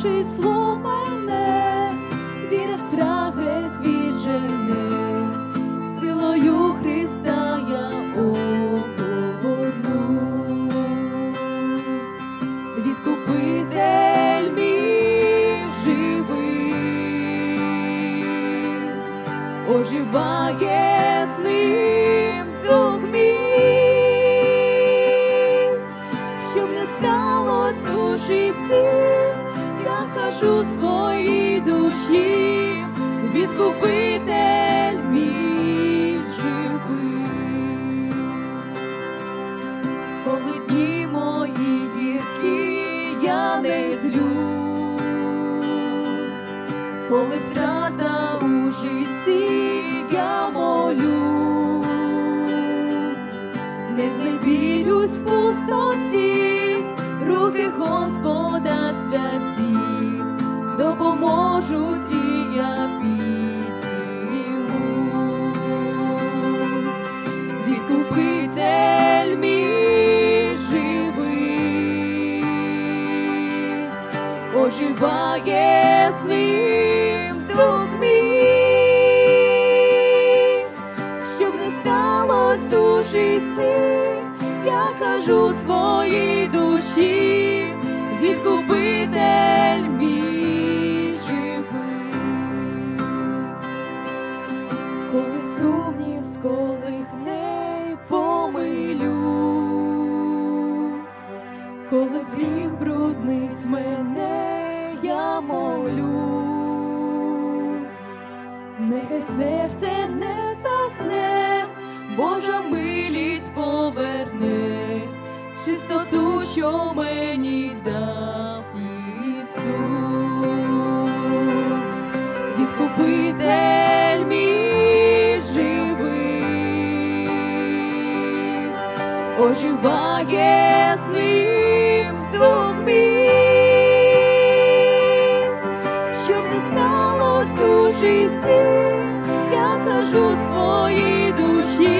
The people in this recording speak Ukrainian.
Щит сло мене, віра страхи звіжене, силою Христа я оборнусь, відкупитель мій живий, оживає з ним дух мій, щоб не сталося у житті я кажу своїй душі, відкупитель мій живий. Коли дні мої гіркі, я не злюсь, коли втрата у житті, я молюсь, оживає з ним дух мій, щоб не сталось у житті, я кажу своїй душі, відкупитель мій живий. Коли сумнів сколихне, помилюсь, коли гріх бруднить мене, я молюсь, нехай серце не засне, Божа милість поверне, чистоту, що мені дав Ісус. Відкупитель мій живий, оживає з ним дух мій, душі, я кажу своїй душі.